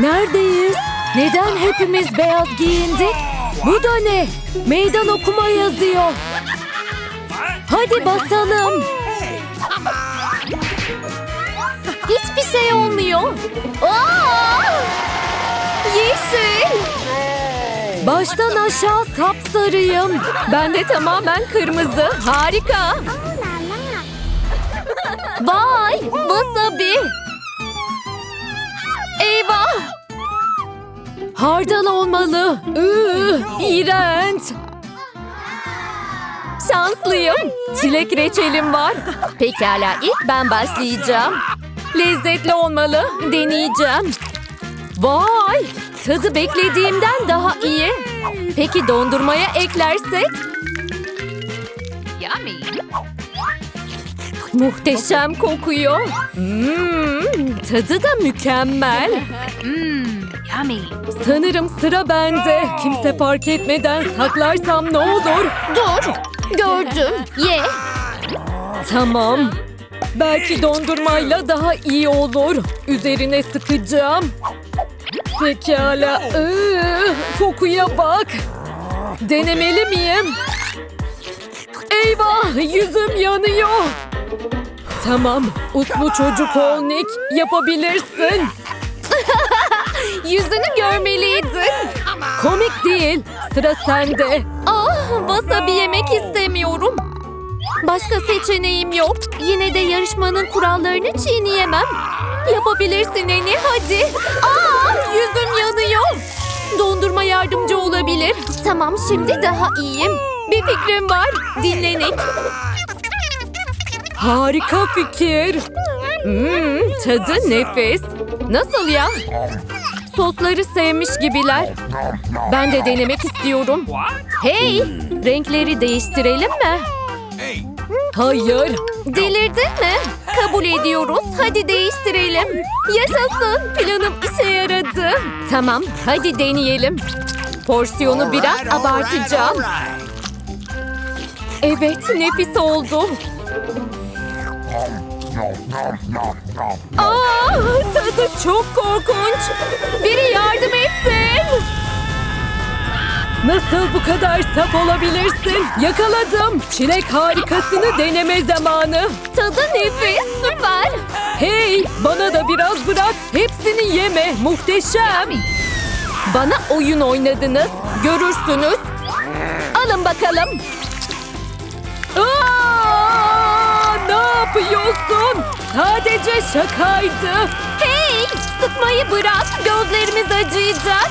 Neredeyiz? Neden hepimiz beyaz giyindik? Bu da ne? Meydan okuma yazıyor. Hadi basalım. Hiçbir şey olmuyor. Aa! Yeşil. Baştan aşağı sapsarıyım. Ben de tamamen kırmızı. Harika. Vay! Wasabi. Eyvah! Hardal olmalı. Iı, iğrenç. Şanslıyım. Çilek reçelim var. Pekala ilk ben başlayacağım. Lezzetli olmalı. Deneyeceğim. Vay! Tadı beklediğimden daha iyi. Peki dondurmaya eklersek? Yummy. Muhteşem kokuyor. Hmm, tadı da mükemmel. Mmm, yummy. Sanırım sıra bende. Kimse fark etmeden saklarsam ne olur? Dur. Gördüm. Ye. Tamam. Belki dondurmayla daha iyi olur. Üzerine sıkacağım. Pekala. Iı, kokuya bak. Denemeli miyim? Eyvah yüzüm yanıyor. Tamam. Uslu çocuk ol Nick. Yapabilirsin. Yüzünü görmeliydin. Komik değil. Sıra sende. Ah, wasabi yemek istemiyorum. Başka seçeneğim yok. Yine de yarışmanın kurallarını çiğneyemem. Yapabilirsin Eni hadi. Aa, yüzüm yanıyor. Dondurma yardımcı olabilir. Tamam şimdi daha iyiyim. Bir fikrim var. Dinlenik. Harika fikir. Hmm, tadı nefis. Nasıl ya? Sosları sevmiş gibiler. Ben de denemek istiyorum. Hey, renkleri değiştirelim mi? Hayır. Delirdin mi? Kabul ediyoruz. Hadi değiştirelim. Yaşasın. Planım işe yaradı. Tamam, hadi deneyelim. Porsiyonu biraz abartacağım. Evet, nefis oldu. Aa, tadı çok korkunç. Biri yardım etsin. Nasıl bu kadar saf olabilirsin? Yakaladım. Çilek harikasını deneme zamanı. Tadı nefis, süper. Hey, bana da biraz bırak. Hepsini yeme. Muhteşem. Bana oyun oynadınız. Görürsünüz. Alın bakalım. Aa, yapıyorsun? Sadece şakaydı. Hey, sıkmayı bırak. Gözlerimiz acıyacak.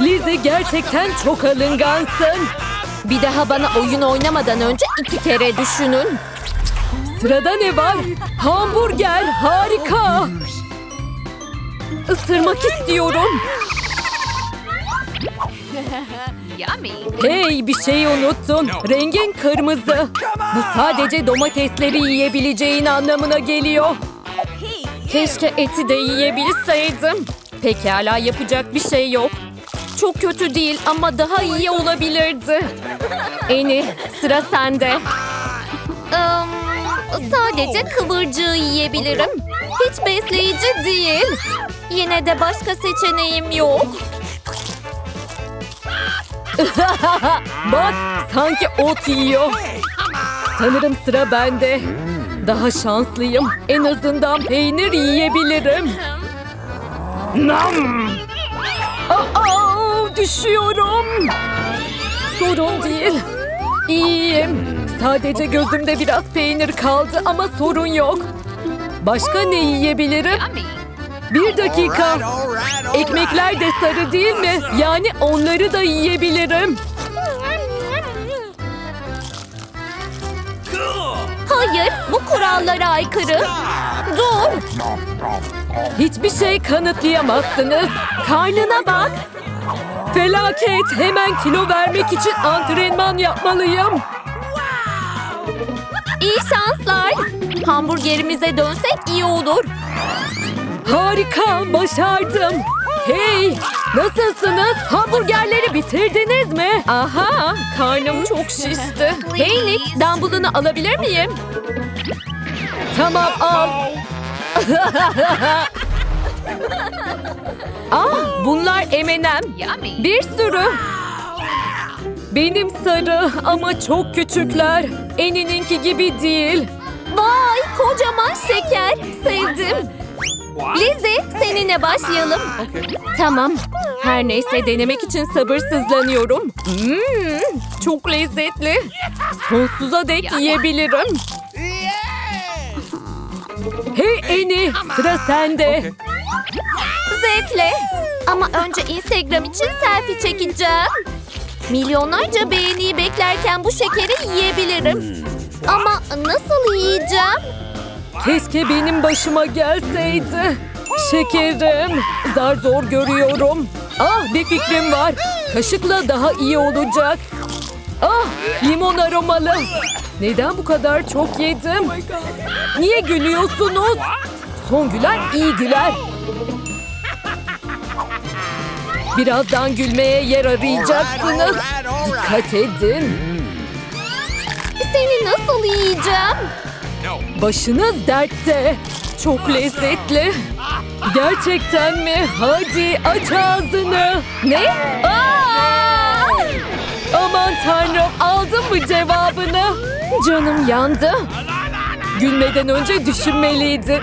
Lizzie gerçekten çok alıngansın. Bir daha bana oyun oynamadan önce iki kere düşünün. Sırada ne var? Hamburger harika. Isırmak istiyorum. Yummy. Hey bir şey unuttun. Rengin kırmızı. Bu sadece domatesleri yiyebileceğin anlamına geliyor. Keşke eti de yiyebilseydim. Pekala yapacak bir şey yok. Çok kötü değil ama daha iyi olabilirdi. Eni sıra sende. sadece kıvırcığı yiyebilirim. Hiç besleyici değil. Yine de başka seçeneğim yok. Bak sanki ot yiyor. Sanırım sıra bende. Daha şanslıyım. En azından peynir yiyebilirim. Nam! Aa, düşüyorum. Sorun değil. İyiyim. Sadece gözümde biraz peynir kaldı ama sorun yok. Başka ne yiyebilirim? Bir dakika. Ekmekler de sarı değil mi? Yani onları da yiyebilirim. Hayır, bu kurallara aykırı. Dur. Hiçbir şey kanıtlayamazsınız. Karnına bak. Felaket. Hemen kilo vermek için antrenman yapmalıyım. İyi şanslar. Hamburgerimize dönsek iyi olur. Harika, başardım. Hey, nasılsınız? Hamburgerleri bitirdiniz mi? Aha, karnım çok şişti. Hey Nick, dumbbellını alabilir miyim? Tamam al. Ah, bunlar M&M. Bir sürü. Benim sarı ama çok küçükler. Enininki gibi değil. Vay kocaman şeker. Sevdim. Lizzie seninle başlayalım. Tamam. Her neyse denemek için sabırsızlanıyorum. Hmm, çok lezzetli. Sonsuza dek yiyebilirim. Hey Eni sıra sende. Zevkle. Ama önce Instagram için selfie çekeceğim. Milyonlarca beğeniyi beklerken bu şekeri yiyebilirim. Ama nasıl yiyeceğim? Keşke benim başıma gelseydi. Şekerim. Zar zor görüyorum. Ah bir fikrim var. Kaşıkla daha iyi olacak. Ah limon aromalı. Neden bu kadar çok yedim? Niye gülüyorsunuz? Son gülen iyi güler. Birazdan gülmeye yer arayacaksınız. Dikkat edin. Seni nasıl yiyeceğim? Başınız dertte. Çok lezzetli. Gerçekten mi? Hadi aç ağzını. Ne? Aa! Aman tanrım aldın mı cevabını? Canım yandı. Gülmeden önce düşünmeliydin.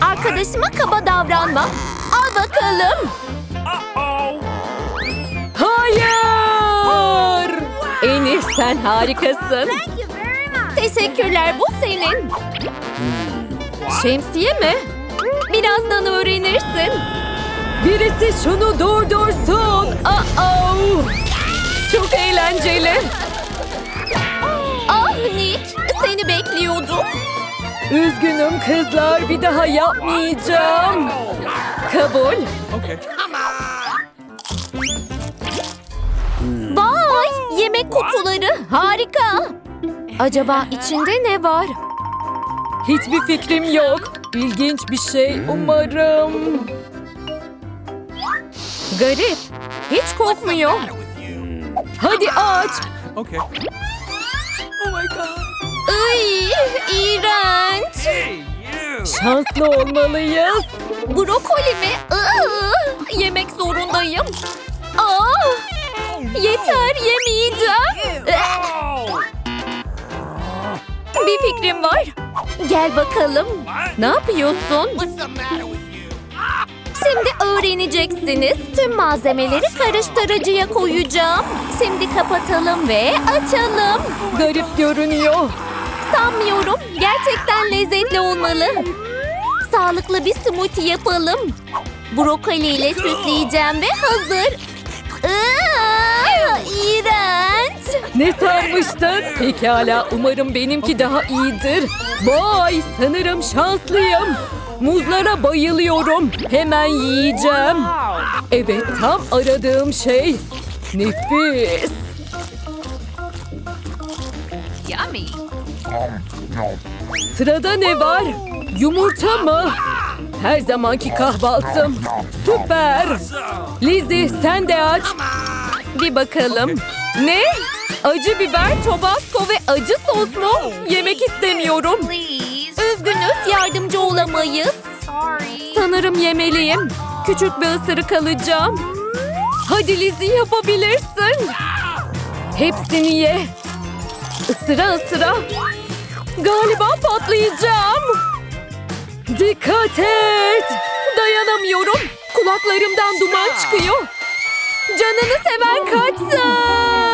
Arkadaşıma kaba davranma. Al bakalım. Hayır. Enis sen harikasın. Teşekkürler bu senin. Şemsiye mi? Birazdan öğrenirsin. Birisi şunu durdursun. Aa, çok eğlenceli. Ah Nick, seni bekliyordum. Üzgünüm kızlar, bir daha yapmayacağım. Kabul. Vay, yemek kutuları harika. Acaba içinde ne var? Hiçbir fikrim yok. İlginç bir şey umarım. Garip. Hiç kokmuyor. Hadi aç. Okay. Oh my god. Iy, iğrenç. Hey! Şanslı olmalıyız. Brokoli mi? Iı, yemek zorundayım. Aa, yeter yemeyeceğim. Bir fikrim var. Gel bakalım. Ne yapıyorsun? Şimdi öğreneceksiniz. Tüm malzemeleri karıştırıcıya koyacağım. Şimdi kapatalım ve açalım. Garip görünüyor. Sanmıyorum. Gerçekten lezzetli olmalı. Sağlıklı bir smoothie yapalım. Brokoli ile süsleyeceğim ve hazır. Iıı, iğrenç. Ne sarmıştın? Pekala umarım benimki daha iyidir. Vay sanırım şanslıyım. Muzlara bayılıyorum. Hemen yiyeceğim. Evet tam aradığım şey. Nefis. Yummy. Sırada ne var? Yumurta mı? Her zamanki kahvaltım. Süper. Lizzie sen de aç. Bir bakalım. Ne? Acı biber, tabasco ve acı sos mu? Yemek istemiyorum. Üzgünüz yardımcı olamayız. Sanırım yemeliyim. Küçük bir ısırık alacağım. Hadi Lizzie yapabilirsin. Hepsini ye. Isıra ısıra. Galiba patlayacağım. Dikkat et. Dayanamıyorum. Kulaklarımdan duman çıkıyor. Canını seven kaçsın.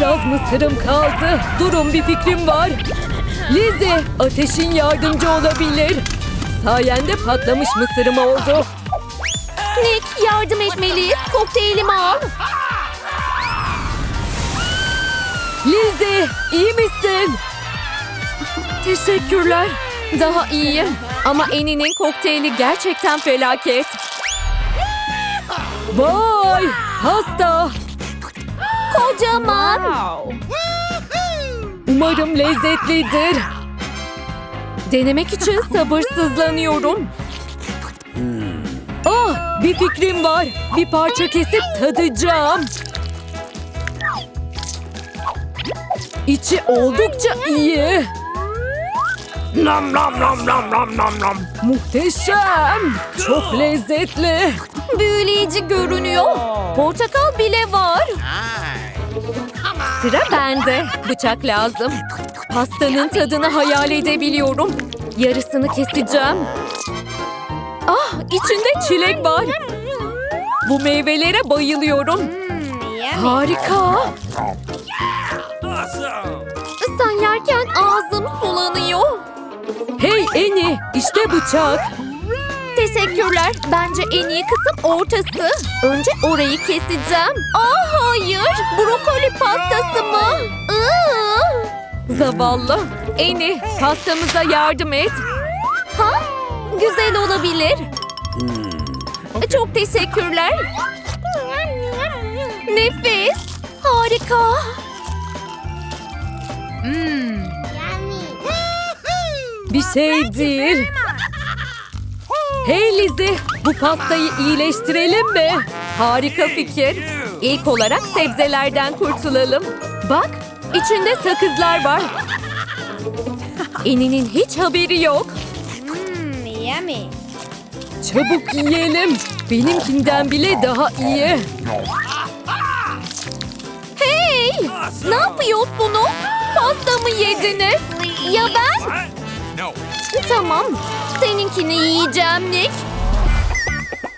Biraz mısırım kaldı. Durun bir fikrim var. Lizzie, ateşin yardımcı olabilir. Sayende patlamış mısırım oldu. Nick, yardım etmeliyiz. Kokteylimi al. Lizzie, iyi misin? Teşekkürler. Daha iyiyim. Ama Eni'nin kokteyli gerçekten felaket. Vay! Pasta! Kocaman! Umarım lezzetlidir. Denemek için sabırsızlanıyorum. Ah, bir fikrim var. Bir parça kesip tadacağım. İçi oldukça iyi. Nom nom nom nom nom nom nom. Muhteşem. Çok lezzetli. Büyüleyici görünüyor. Portakal bile var. Sıra bende. Bıçak lazım. Pastanın tadını hayal edebiliyorum. Yarısını keseceğim. Ah, içinde çilek var. Bu meyvelere bayılıyorum. Harika. Sen yerken ağzım sulanıyor. Hey Eni, işte bıçak. Teşekkürler. Bence en iyi kısım ortası. Önce orayı keseceğim. Aa hayır. Brokoli pastası mı? Iı. Zavallı. Eni, pastamıza yardım et. Ha? Güzel olabilir. Çok teşekkürler. Nefis. Harika. Bir şey değil. Hey Lizzie, bu pastayı iyileştirelim mi? Harika fikir. İlk olarak sebzelerden kurtulalım. Bak, içinde sakızlar var. Eni'nin hiç haberi yok. Çabuk yiyelim. Benimkinden bile daha iyi. Hey! Ne yapıyorsunuz? Pastamı yediniz. Ya ben? Tamam. Seninkini yiyeceğim Nick.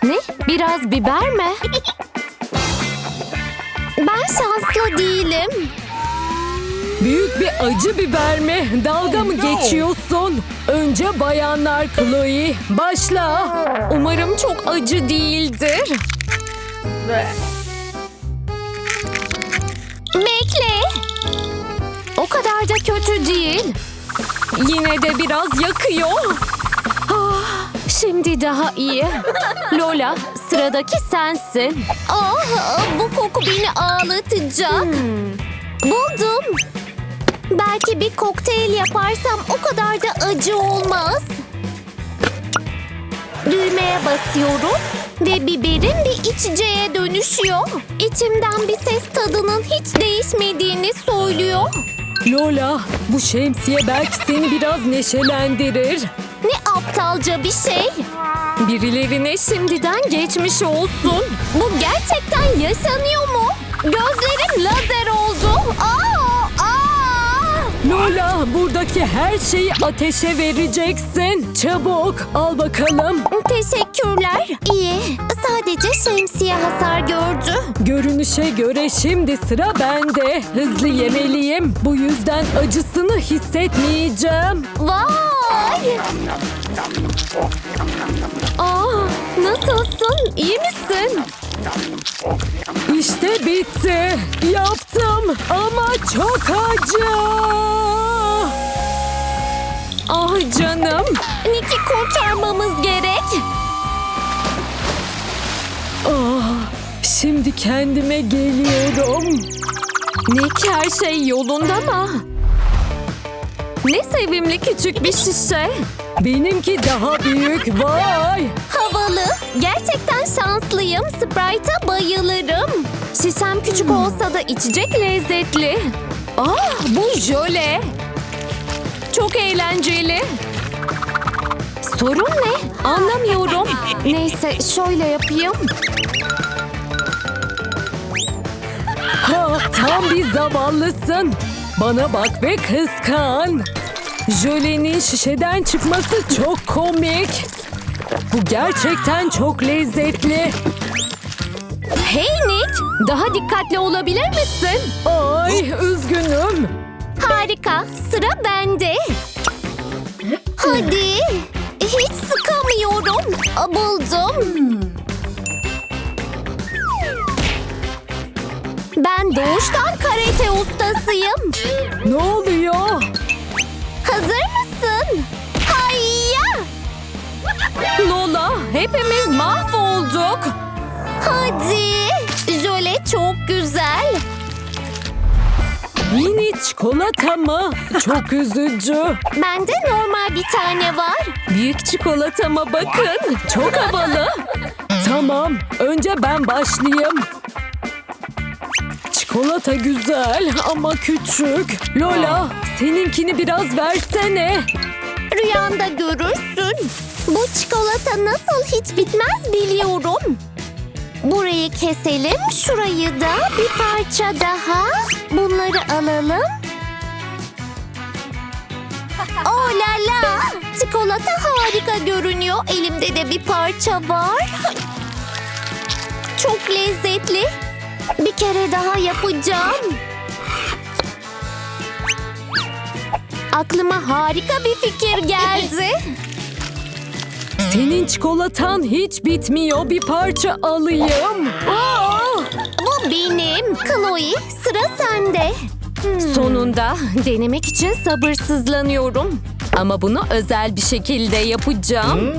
Ne? Biraz biber mi? Ben şanslı değilim. Büyük bir acı biber mi? Dalga mı geçiyorsun? Önce bayanlar Chloe. Başla. Umarım çok acı değildir. Bekle. O kadar da kötü değil. Yine de biraz yakıyor. Ah, şimdi daha iyi. Lola, sıradaki sensin. Ah, bu koku beni ağlatacak. Buldum. Belki bir kokteyl yaparsam o kadar da acı olmaz. Düğmeye basıyorum ve biberim bir içeceğe dönüşüyor. İçimden bir ses tadının hiç değişmediğini söylüyor. Lola, bu şemsiye belki seni biraz neşelendirir. Ne aptalca bir şey. Birilerine şimdiden geçmiş olsun. Bu gerçekten yaşanıyor mu? Gözlerim lazer oldu. Aa. Lola, buradaki her şeyi ateşe vereceksin. Çabuk, al bakalım. Teşekkürler. İyi, sadece şemsiye hasar gördü. Görünüşe göre şimdi sıra bende. Hızlı yemeliyim. Bu yüzden acısını hissetmeyeceğim. Vay! Aa, nasılsın? İyi misin? İşte bitti. Yaptım ama çok acı. Ah canım. Nick'i kurtarmamız gerek. Ah, şimdi kendime geliyorum. Nick her şey yolunda mı? Ne sevimli küçük bir şişe. Benimki daha büyük vay. Havalı. Gerçekten şanslıyım. Sprite'a bayılırım. Şişem küçük olsa da içecek lezzetli. Ah bu jöle. Çok eğlenceli. Sorun ne? Anlamıyorum. Neyse şöyle yapayım. Ha, tam bir zavallısın. Bana bak ve kıskan. Jölenin şişeden çıkması çok komik. Bu gerçekten çok lezzetli. Hey Nick, daha dikkatli olabilir misin? Ay, üzgünüm. Harika, sıra bende. Hadi. Hiç sıkamıyorum. Buldum. Ben doğuştan karate ustasıyım. Ne oluyor? Hazır mısın? Hayya! Lola, hepimiz mahvolduk. Hadi. Jöle çok güzel. Mini çikolata mı? Çok üzücü. Bende normal bir tane var. Büyük çikolatama bakın. Çok havalı. Tamam, önce ben başlayayım. Çikolata güzel ama küçük. Lola, seninkini biraz versene. Rüyanda görürsün. Bu çikolata nasıl hiç bitmez biliyorum. Burayı keselim, şurayı da bir parça daha. Bunları alalım. Oh la la! Çikolata harika görünüyor. Elimde de bir parça var. Çok lezzetli. Bir kere daha yapacağım. Aklıma harika bir fikir geldi. Senin çikolatan hiç bitmiyor. Bir parça alayım. Aa! Bu benim. Chloe sıra sende. Sonunda denemek için sabırsızlanıyorum. Ama bunu özel bir şekilde yapacağım.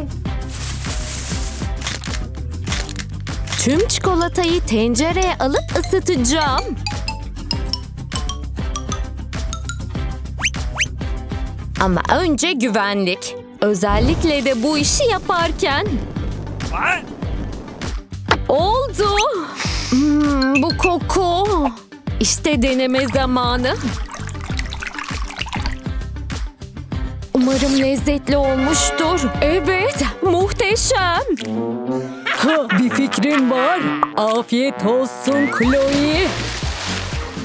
Tüm çikolatayı tencereye alıp ısıtacağım. Ama önce güvenlik. Özellikle de bu işi yaparken. Oldu. Hmm, bu koku. İşte deneme zamanı. Umarım lezzetli olmuştur. Evet, muhteşem. Ha, bir fikrim var. Afiyet olsun Chloe.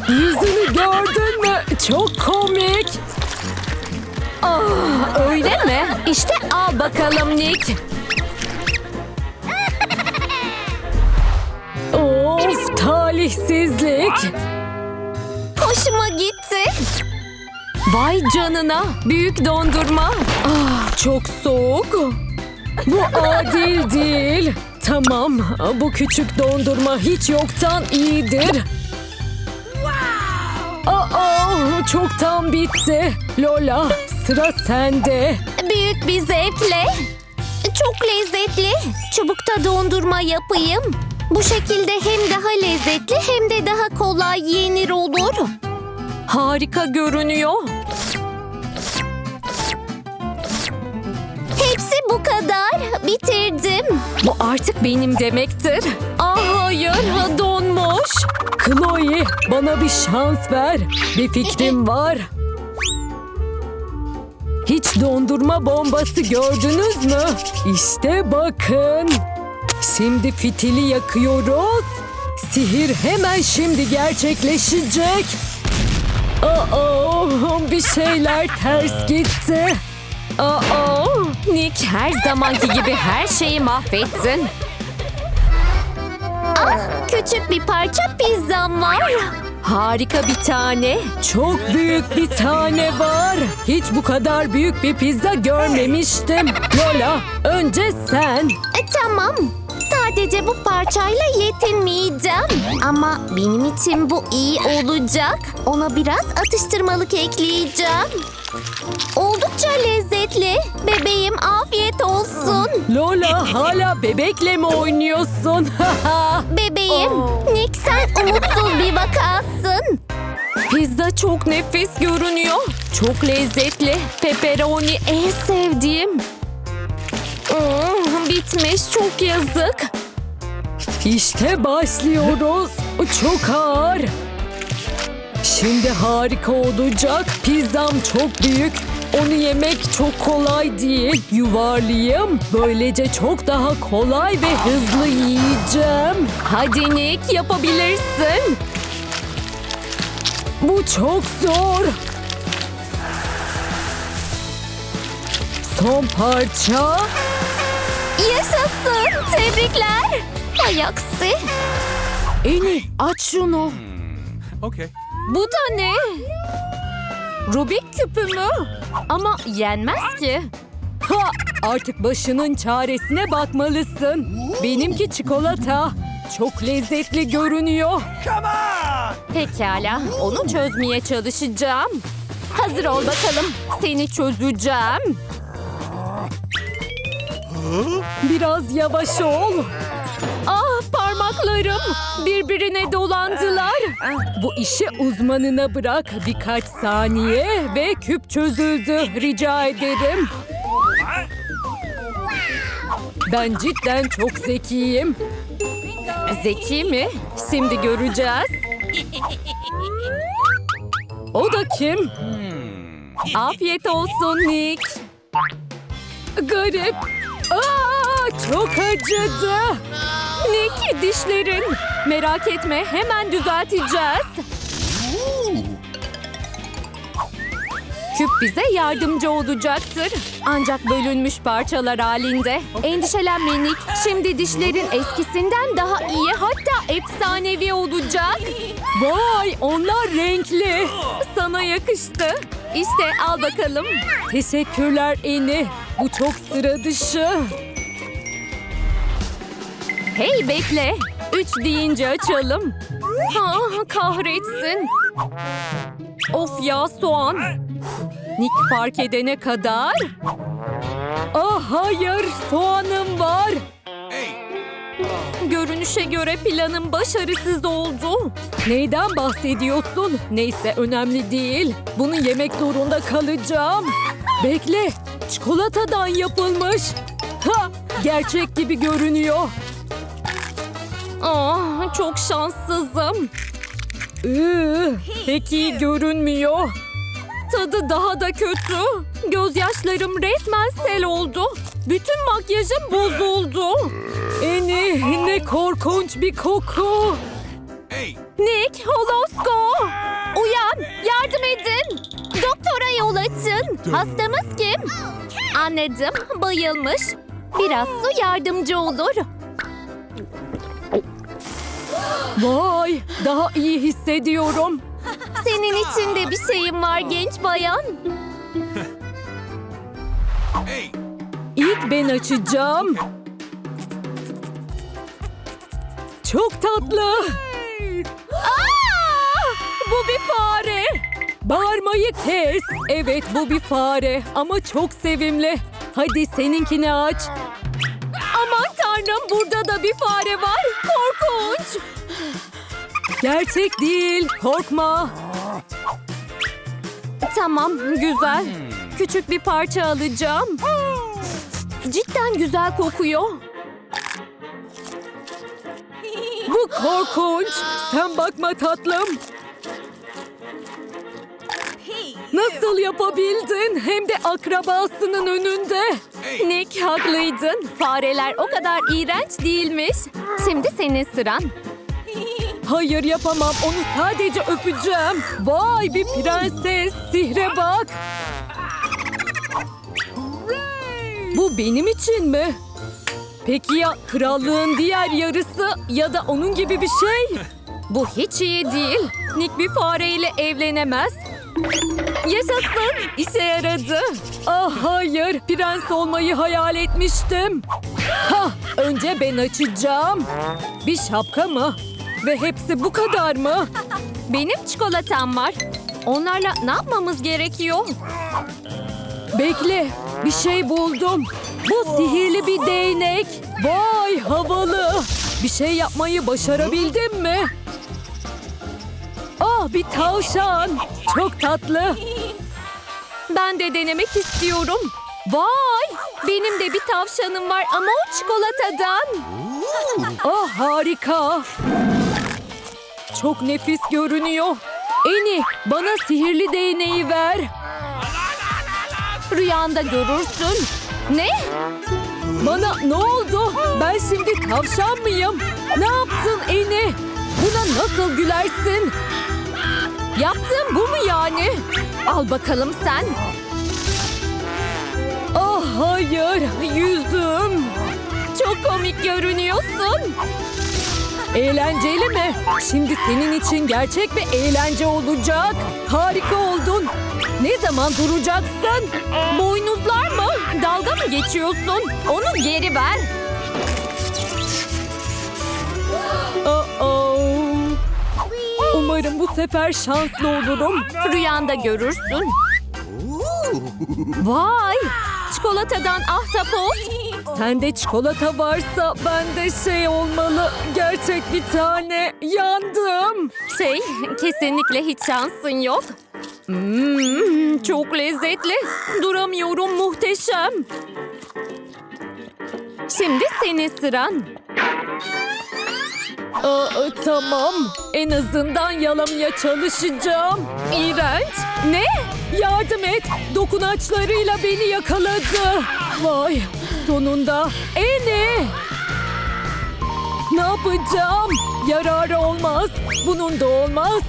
Yüzünü gördün mü? Çok komik. Ah, öyle mi? İşte al bakalım Nick. Of talihsizlik. Hoşuma gitti. Vay canına büyük dondurma. Ah, çok soğuk. Bu adil değil. Tamam bu küçük dondurma hiç yoktan iyidir. Aa, çoktan bitti. Lola sıra sende. Büyük bir zevkle. Çok lezzetli. Çubukta dondurma yapayım. Bu şekilde hem daha lezzetli hem de daha kolay yenir olur. Harika görünüyor. Hepsi bu kadar. Bitirdim. Bu artık benim demektir. Ah hayır donmuş. Chloe bana bir şans ver. Bir fikrim var. Hiç dondurma bombası gördünüz mü? İşte bakın. Şimdi fitili yakıyoruz. Sihir hemen şimdi gerçekleşecek. Aa, bir şeyler ters gitti. Aa, Nick her zamanki gibi her şeyi mahvettin. Ah, küçük bir parça pizzam var. Harika bir tane. Çok büyük bir tane var. Hiç bu kadar büyük bir pizza görmemiştim. Lola, önce sen. E, tamam. Sadece bu parçayla yetinmeyeceğim. Ama benim için bu iyi olacak. Ona biraz atıştırmalık ekleyeceğim. Oldukça lezzetli. Bebeğim afiyet olsun. Lola, hala bebekle mi oynuyorsun? Bebeğim, Nick sen umutsuz bir vakasın. pizza çok nefis görünüyor. Çok lezzetli. Pepperoni en sevdiğim. Hmm, bitmiş çok yazık. İşte başlıyoruz. Çok ağır. Şimdi harika olacak. Pizzam çok büyük. Onu yemek çok kolay değil. Yuvarlayayım. Böylece çok daha kolay ve hızlı yiyeceğim. Hadi Nick yapabilirsin. Bu çok zor. Son parça. Yaşasın, tebrikler. Hay aksi. Eni aç şunu. Okay. Bu da ne? Rubik küpü mü? Ama yenmez ki. Ha, artık başının çaresine bakmalısın. Benimki çikolata. Çok lezzetli görünüyor. Pekala, onu çözmeye çalışacağım. Hazır ol bakalım. Seni çözeceğim. Biraz yavaş ol. Ah parmaklarım birbirine dolandılar. Bu işi uzmanına bırak. Birkaç saniye ve küp çözüldü. Rica ederim. Ben cidden çok zekiyim. Zeki mi? Şimdi göreceğiz. O da kim? Afiyet olsun Nick. garip. Aa, çok acıdı. Nick dişlerin. Merak etme hemen düzelteceğiz. Küp bize yardımcı olacaktır. Ancak bölünmüş parçalar halinde. Endişelenme Nick. Şimdi dişlerin eskisinden daha iyi hatta efsanevi olacak. Vay onlar renkli. Sana yakıştı. İşte al bakalım. Teşekkürler Eni. Bu çok sıra dışı. Hey bekle. Üç deyince açalım. Ha, kahretsin. Of ya soğan. Nick fark edene kadar. Ah hayır soğanım var. Görünüşe göre planım başarısız oldu. Neyden bahsediyorsun? Neyse önemli değil. Bunu yemek zorunda kalacağım. Bekle. Çikolatadan yapılmış. Ha, gerçek gibi görünüyor. Ah, çok şanssızım. Iı, pek iyi görünmüyor. Tadı daha da kötü. Gözyaşlarım resmen sel oldu. Bütün makyajım bozuldu. Eni ne korkunç bir koku. Nick, Holosko! Uyan, yardım edin. Doktora yol açın. Hastamız kim? Anladım, bayılmış. Biraz su yardımcı olur. Vay daha iyi hissediyorum. Senin için de bir şeyim var genç bayan. Hey. İlk ben açacağım. Çok tatlı. Aa! Bu bir fare. Bağırmayı kes. Evet bu bir fare ama çok sevimli. Hadi seninkini aç. Aman tanrım burada da bir fare var. Korkunç. Gerçek değil. Korkma. Tamam, güzel. Küçük bir parça alacağım. Cidden güzel kokuyor. Bu korkunç. Sen bakma tatlım. Nasıl yapabildin? Hem de akrabasının önünde. Nick haklıydın. Fareler o kadar iğrenç değilmiş. Şimdi senin sıran. Hayır yapamam. Onu sadece öpeceğim. Vay bir prenses. Sihre bak. Bu benim için mi? Peki ya krallığın diğer yarısı ya da onun gibi bir şey? Bu hiç iyi değil. Nick bir fareyle evlenemez. Yaşasın. İşe yaradı. Ah hayır, prens olmayı hayal etmiştim. Ha, önce ben açacağım. Bir şapka mı? Ve hepsi bu kadar mı? Benim çikolatam var. Onlarla ne yapmamız gerekiyor? Bekle, bir şey buldum. Bu sihirli bir değnek. Vay havalı. Bir şey yapmayı başarabildim mi? Ah bir tavşan. Çok tatlı. Ben de denemek istiyorum. Vay! Benim de bir tavşanım var ama o çikolatadan. Ah harika. Çok nefis görünüyor. Eni bana sihirli değneği ver. Rüyanda görürsün. Ne? Bana ne oldu? Ben şimdi tavşan mıyım? Ne yaptın Eni? Buna nasıl gülersin? Yaptığın bu mu yani? Al bakalım sen. Ah hayır, yüzüm. Çok komik görünüyorsun. Eğlenceli mi? Şimdi senin için gerçek bir eğlence olacak. Harika oldun. Ne zaman duracaksın? Boynuzlar mı? Dalga mı geçiyorsun? Onu geri ver. Oh Umarım bu sefer şanslı olurum. Rüyanda görürsün. Vay! Çikolatadan ahtapot. Sende çikolata varsa bende şey olmalı. Gerçek bir tane. Yandım. Şey, kesinlikle hiç şansın yok. Hmm, çok lezzetli. Duramıyorum muhteşem. Şimdi senin sıran. Aa, tamam. En azından yalamaya çalışacağım. İğrenç. Ne? Yardım et. Dokunaçlarıyla beni yakaladı. Vay sonunda. Eni. Ne yapacağım? Yararı olmaz. Bunun da olmaz.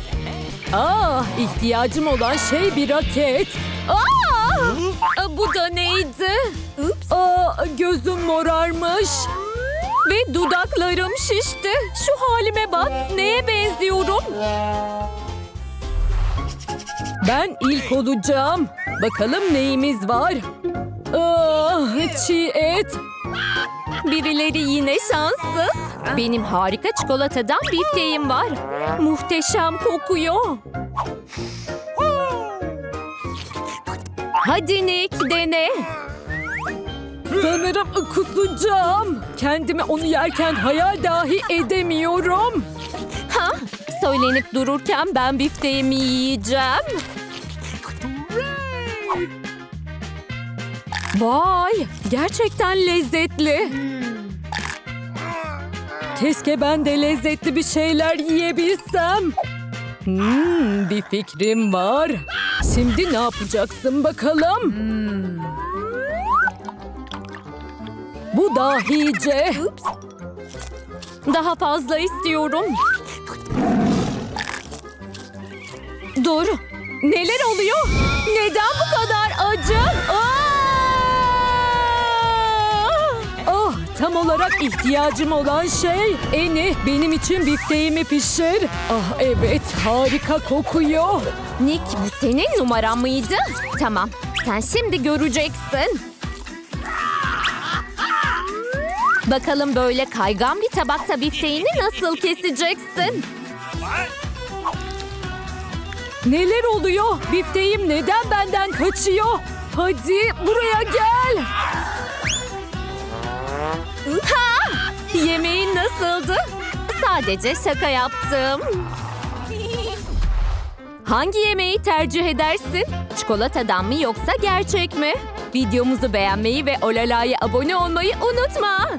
Aa, ihtiyacım olan şey bir raket. Aa! Aa, Bu da neydi? Aa, gözüm morarmış. Ve dudaklarım şişti. Şu halime bak. Neye benziyorum? Ben ilk olacağım. Bakalım neyimiz var? Ah, çiğ et. Birileri yine şanssız. Benim harika çikolatadan bifteğim var. Muhteşem kokuyor. Hadi Nick dene. Sanırım kusacağım. Kendimi onu yerken hayal dahi edemiyorum. Ha? Söylenip dururken ben bifteğimi yiyeceğim. Vay, gerçekten lezzetli. Keşke ben de lezzetli bir şeyler yiyebilsem. Hmm, bir fikrim var. Şimdi ne yapacaksın bakalım? Bu dahice. Daha fazla istiyorum. Dur. Neler oluyor? Neden bu kadar olarak ihtiyacım olan şey. Eni benim için bifteğimi pişir. Ah evet harika kokuyor. Nick bu senin numaran mıydı? Tamam sen şimdi göreceksin. Bakalım böyle kaygan bir tabakta bifteğini nasıl keseceksin? Neler oluyor? Bifteğim neden benden kaçıyor? Hadi buraya gel. Ha! Yemeğin nasıldı? Sadece şaka yaptım. Hangi yemeği tercih edersin? Çikolatadan mı yoksa gerçek mi? Videomuzu beğenmeyi ve Olala'ya abone olmayı unutma.